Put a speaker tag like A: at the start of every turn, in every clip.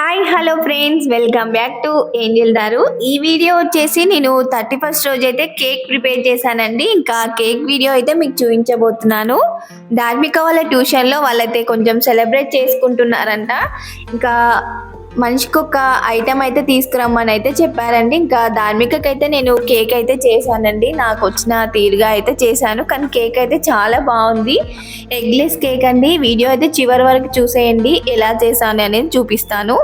A: Hi hello friends welcome back to angel దారు ఈ video వచ్చేసి నేను థర్టీ ఫస్ట్ రోజు అయితే కేక్ ప్రిపేర్ చేశానండి. ఇంకా కేక్ వీడియో అయితే మీకు చూపించబోతున్నాను. ధార్మిక వాళ్ళ ట్యూషన్లో వాళ్ళైతే కొంచెం సెలబ్రేట్ చేసుకుంటున్నారంట. ఇంకా మనిషికి ఒక ఐటమ్ అయితే తీసుకురమ్మని అయితే చెప్పారండి. ఇంకా ధార్మికకైతే నేను కేక్ అయితే చేశానండి. నాకు వచ్చిన తీరుగా అయితే చేశాను. కానీ కేక్ అయితే చాలా బాగుంది. ఎగ్లెస్ కేక్ అండి. వీడియో అయితే చివరి వరకు చూసేయండి. ఎలా చేశాను అనేది చూపిస్తాను.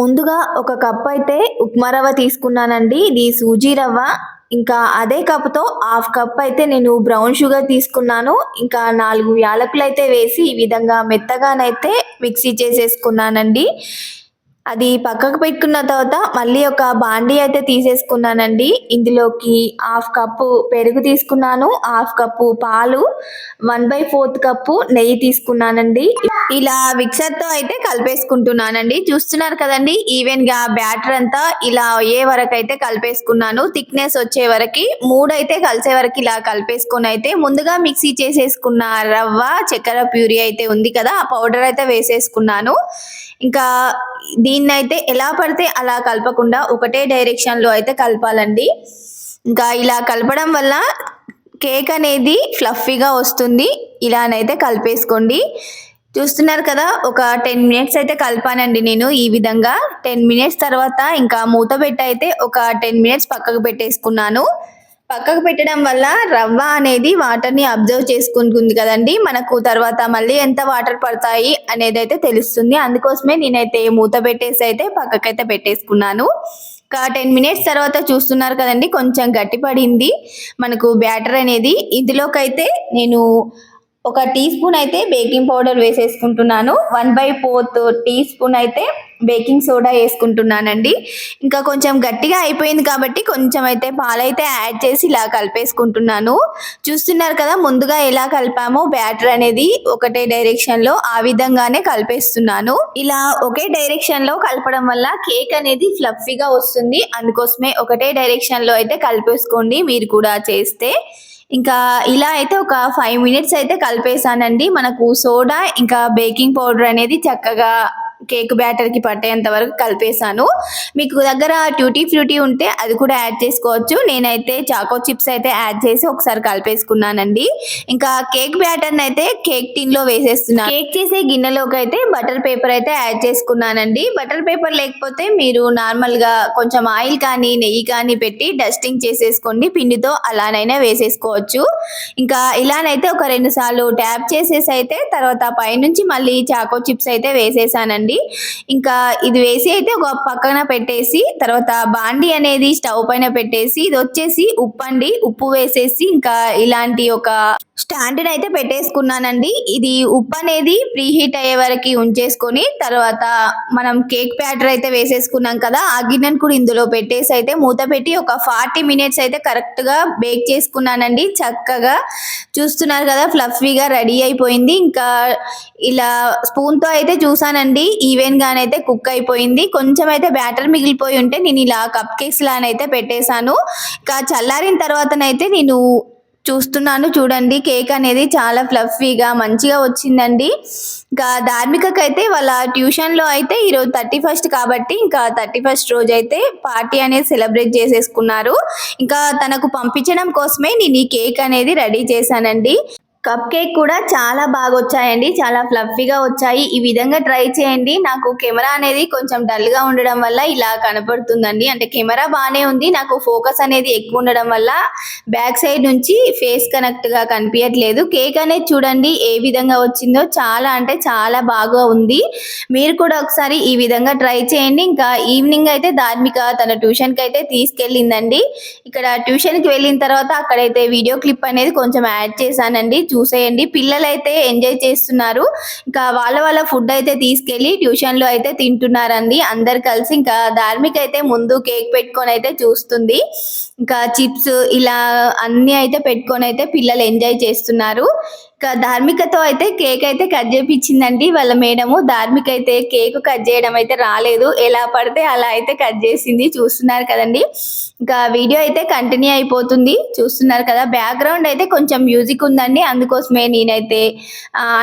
A: ముందుగా ఒక కప్ అయితే ఉప్మా రవ్వ తీసుకున్నానండి. ఇది సూజీ రవ్వ. ఇంకా అదే కప్తో హాఫ్ కప్ అయితే నేను బ్రౌన్ షుగర్ తీసుకున్నాను. ఇంకా నాలుగు యాలకులు అయితే వేసి ఈ విధంగా మెత్తగానైతే మిక్సీ చేసేసుకున్నానండి. అది పక్కకు పెట్టుకున్న తర్వాత మళ్ళీ ఒక బాండీ అయితే తీసేసుకున్నానండి. ఇందులోకి హాఫ్ కప్పు పెరుగు తీసుకున్నాను హాఫ్ కప్పు పాలు వన్ బై ఫోర్త్ కప్పు నెయ్యి తీసుకున్నానండి. ఇలా మిక్సర్తో అయితే కలిపేసుకుంటున్నానండి. చూస్తున్నారు కదండి ఈవెన్గా బ్యాటర్ అంతా ఇలా అయ్యే వరకు అయితే కలిపేసుకున్నాను. థిక్నెస్ వచ్చే వరకు మూడు అయితే కలిసే వరకు ఇలా కలిపేసుకొని అయితే ముందుగా మిక్సీ చేసేసుకున్న రవ్వ చక్కెర ప్యూరీ అయితే ఉంది కదా ఆ పౌడర్ అయితే వేసేసుకున్నాను. ఇంకా దీన్ని అయితే ఎలా పడితే అలా కలపకుండా ఒకటే డైరెక్షన్లో అయితే కలపాలండి. ఇంకా ఇలా కలపడం వల్ల కేక్ అనేది ఫ్లఫీగా వస్తుంది. ఇలానైతే కలిపేసుకోండి. చూస్తున్నారు కదా ఒక టెన్ మినిట్స్ అయితే కలిపానండి నేను ఈ విధంగా. టెన్ మినిట్స్ తర్వాత ఇంకా మూత పెట్టి అయితే ఒక టెన్ మినిట్స్ పక్కకు పెట్టేసుకున్నాను. పక్కకు పెట్టడం వల్ల రవ్వ అనేది వాటర్ని అబ్జర్వ్ చేసుకుంటుంది కదండి. మనకు తర్వాత మళ్ళీ ఎంత వాటర్ పడతాయి అనేది అయితే తెలుస్తుంది. అందుకోసమే నేనైతే మూత పెట్టేసి అయితే పక్కకైతే పెట్టేసుకున్నాను. ఒక టెన్ మినిట్స్ తర్వాత చూస్తున్నారు కదండి కొంచెం గట్టి పడింది మనకు బ్యాటర్ అనేది. ఇందులోకైతే నేను ఒక టీ స్పూన్ అయితే బేకింగ్ పౌడర్ వేసేసుకుంటున్నాను. One by fourth teaspoon అయితే బేకింగ్ సోడా వేసుకుంటున్నానండి. ఇంకా కొంచెం గట్టిగా అయిపోయింది కాబట్టి కొంచెం అయితే పాలైతే యాడ్ చేసి ఇలా కలిపేసుకుంటున్నాను. చూస్తున్నారు కదా ముందుగా ఎలా కలిపామో బ్యాటర్ అనేది ఒకటే డైరెక్షన్లో ఆ విధంగానే కలిపేస్తున్నాను. ఇలా ఒకే డైరెక్షన్లో కలపడం వల్ల కేక్ అనేది ఫ్లఫీగా వస్తుంది. అందుకోసమే ఒకటే డైరెక్షన్లో అయితే కలిపేసుకోండి మీరు కూడా చేస్తే. ఇంకా ఇలా అయితే ఒక ఫైవ్ మినిట్స్ అయితే కలిపేసానండి మనకు సోడా ఇంకా బేకింగ్ పౌడర్ అనేది చక్కగా కేక్ బ్యాటర్కి పట్టేంత వరకు కలిపేసాను మీకు దగ్గర ట్యూటీ ఫ్రూటీ ఉంటే అది కూడా యాడ్ చేసుకోవచ్చు. నేనైతే చాకో చిప్స్ అయితే యాడ్ చేసి ఒకసారి కలిపేసుకున్నానండి. ఇంకా కేక్ బ్యాటర్ అయితే కేక్ టిన్లో వేసేస్తున్నాను కేక్ చేసే గిన్నెలోకి అయితే బటర్ పేపర్ అయితే యాడ్ చేసుకున్నానండి. బటర్ పేపర్ లేకపోతే మీరు నార్మల్గా కొంచెం ఆయిల్ కానీ నెయ్యి కానీ పెట్టి డస్టింగ్ చేసేసుకోండి. పిండితో అలానైనా వేసేసుకోవచ్చు. ఇంకా ఇలానైతే ఒక రెండు సార్లు ట్యాప్ చేసేసి అయితే తర్వాత పైనుంచి మళ్ళీ చాకో చిప్స్ అయితే వేసేసానండి. ఇంకా ఇది వేసి అయితే ఒక పక్కన పెట్టేసి తర్వాత బాండి అనేది స్టవ్ పైన పెట్టేసి ఇది వచ్చేసి ఉప్పు అండి ఉప్పు వేసేసి ఇంకా ఇలాంటి ఒక స్టాండ్ అయితే పెట్టేసుకున్నానండి. ఇది ఉప్పు అనేది ప్రీ హీట్ అయ్యే వరకు ఉంచేసుకొని తర్వాత మనం కేక్ ప్యాటర్ అయితే వేసేసుకున్నాం కదా ఆ గిన్నెను కూడా ఇందులో పెట్టేసి అయితే మూత పెట్టి ఒక ఫార్టీ మినిట్స్ అయితే కరెక్ట్గా బేక్ చేసుకున్నానండి. చక్కగా చూస్తున్నారు కదా ఫ్లఫీగా రెడీ అయిపోయింది. ఇంకా ఇలా స్పూన్తో అయితే చూసానండి. ఈవెన్ గానైతే కుక్ అయిపోయింది. కొంచెం అయితే బ్యాటర్ మిగిలిపోయి ఉంటే నేను ఇలా కప్ కేక్స్ లానైతే పెట్టేశాను. ఇంకా చల్లారిన తర్వాతనైతే నేను చూస్తున్నాను చూడండి కేక్ అనేది చాలా ఫ్లఫీగా మంచిగా వచ్చిందండి. ఇంకా ధార్మికకైతే వాళ్ళ ట్యూషన్లో అయితే ఈరోజు థర్టీ ఫస్ట్ కాబట్టి ఇంకా థర్టీ ఫస్ట్ రోజు అయితే పార్టీ అనేది సెలబ్రేట్ చేసేసుకున్నారు. ఇంకా తనకు పంపించడం కోసమే నేను ఈ కేక్ అనేది రెడీ చేశానండి. కప్ కేక్ కూడా చాలా బాగా వచ్చాయండి చాలా ఫ్లఫీగా వచ్చాయి. ఈ విధంగా ట్రై చేయండి. నాకు కెమెరా అనేది కొంచెం డల్గా ఉండడం వల్ల ఇలా కనపడుతుందండి. అంటే కెమెరా బాగానే ఉంది. నాకు ఫోకస్ అనేది ఎక్కువ ఉండడం వల్ల బ్యాక్ సైడ్ నుంచి ఫేస్ కనెక్ట్గా కనిపించట్లేదు. కేక్ అనేది చూడండి ఏ విధంగా వచ్చిందో చాలా అంటే చాలా బాగా ఉంది. మీరు కూడా ఒకసారి ఈ విధంగా ట్రై చేయండి. ఇంకా ఈవినింగ్ అయితే ధార్మిక తన ట్యూషన్కి అయితే తీసుకెళ్ళిందండి. ఇక్కడ ట్యూషన్కి వెళ్ళిన తర్వాత అక్కడైతే వీడియో క్లిప్ అనేది కొంచెం యాడ్ చేశానండి. చూసేయండి. పిల్లలు అయితే ఎంజాయ్ చేస్తున్నారు. ఇంకా వాళ్ళ వాళ్ళ ఫుడ్ అయితే తీసుకెళ్ళి ట్యూషన్లో అయితే తింటున్నారండి. అందరు కలిసి ఇంకా ధార్మిక అయితే ముందు కేక్ పెట్టుకొని అయితే చూస్తుంది. ఇంకా చిప్స్ ఇలా అన్ని అయితే పెట్టుకొని అయితే పిల్లలు ఎంజాయ్ చేస్తున్నారు. ధార్మికతో అయితే కేక్ అయితే కట్ చేపించిందండి వాళ్ళ మేడము. ధార్మిక అయితే కేక్ కట్ చేయడం అయితే రాలేదు. ఎలా పడితే అలా అయితే కట్ చేసింది. చూస్తున్నారు కదండి. ఇంకా వీడియో అయితే కంటిన్యూ అయిపోతుంది. చూస్తున్నారు కదా. బ్యాక్గ్రౌండ్ అయితే కొంచెం మ్యూజిక్ ఉందండి. అందుకోసమే నేనైతే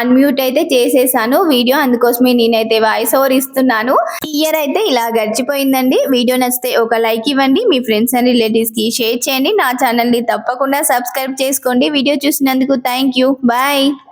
A: అన్మ్యూట్ అయితే చేసేసాను. వీడియో అందుకోసమే నేనైతే వాయిస్ ఓవర్ ఇస్తున్నాను. ఇయర్ అయితే ఇలా గడిచిపోయిందండి. వీడియో నచ్చితే ఒక లైక్ ఇవ్వండి. మీ ఫ్రెండ్స్ అండ్ రిలేటివ్స్కి షేర్ చేయండి. నా ఛానల్ని తప్పకుండా సబ్స్క్రైబ్ చేసుకోండి. వీడియో చూసినందుకు థ్యాంక్ యూ. బాయ్. Bye.